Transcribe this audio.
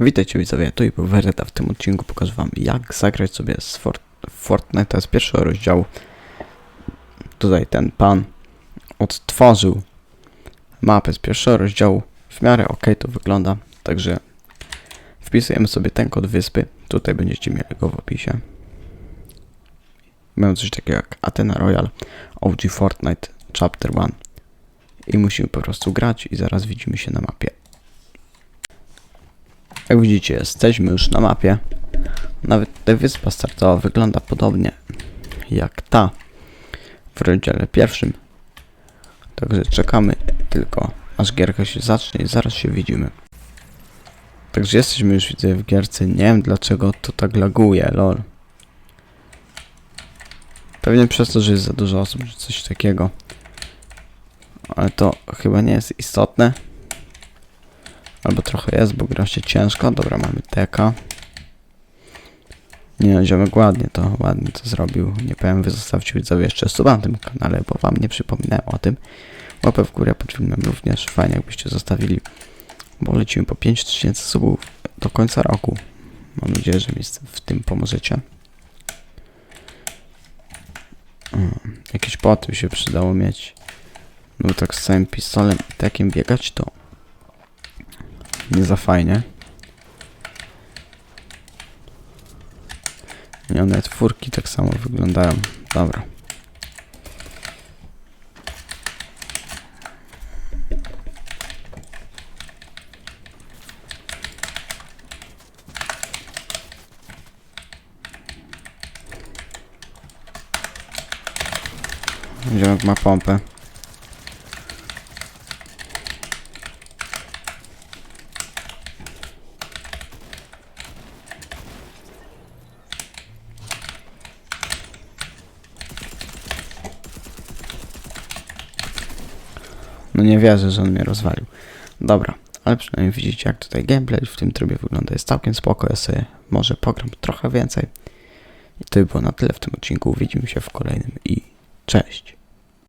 Witajcie widzowie, tu i Wereta. W tym odcinku pokażę wam jak zagrać sobie z Fort Fortnite z pierwszego rozdziału. Tutaj ten pan odtworzył mapę z pierwszego rozdziału. W miarę ok to wygląda, także wpisujemy sobie ten kod wyspy. Tutaj będziecie mieli go w opisie. Mamy coś takiego jak Athena Royal, OG Fortnite Chapter 1 i musimy po prostu grać i zaraz widzimy się na mapie. Jak widzicie, jesteśmy już na mapie. Nawet ta wyspa startowa wygląda podobnie jak ta w rozdziale pierwszym. Także czekamy tylko aż gierka się zacznie i zaraz się widzimy. Także jesteśmy już widzę w gierce. Nie wiem dlaczego to tak laguje, lol. Pewnie przez to, że jest za dużo osób, czy coś takiego. Ale to chyba nie jest istotne. Albo trochę jest, bo gra się ciężko. Dobra, mamy teka. Nie ziomek ładnie to, ładnie to zrobił. Nie powiem, wy zostawcie widzowie jeszcze suba na tym kanale, bo wam nie przypominałem o tym. Łapę w górę pod filmem również. Fajnie jakbyście zostawili, bo lecimy po 5000 subów do końca roku. Mam nadzieję, że mi w tym pomożecie. Mm, Jakieś poty się przydało mieć. No tak z całym pistolem i takim biegać to nie za fajnie. Nie, one czwórki tak samo wyglądają. Dobra. Ziomek ma pompę. No nie wierzę, że on mnie rozwalił. Dobra, ale przynajmniej widzicie jak tutaj gameplay w tym trybie wygląda. Jest całkiem spoko, ja sobie może pogram trochę więcej. I to by było na tyle w tym odcinku. Widzimy się w kolejnym i cześć.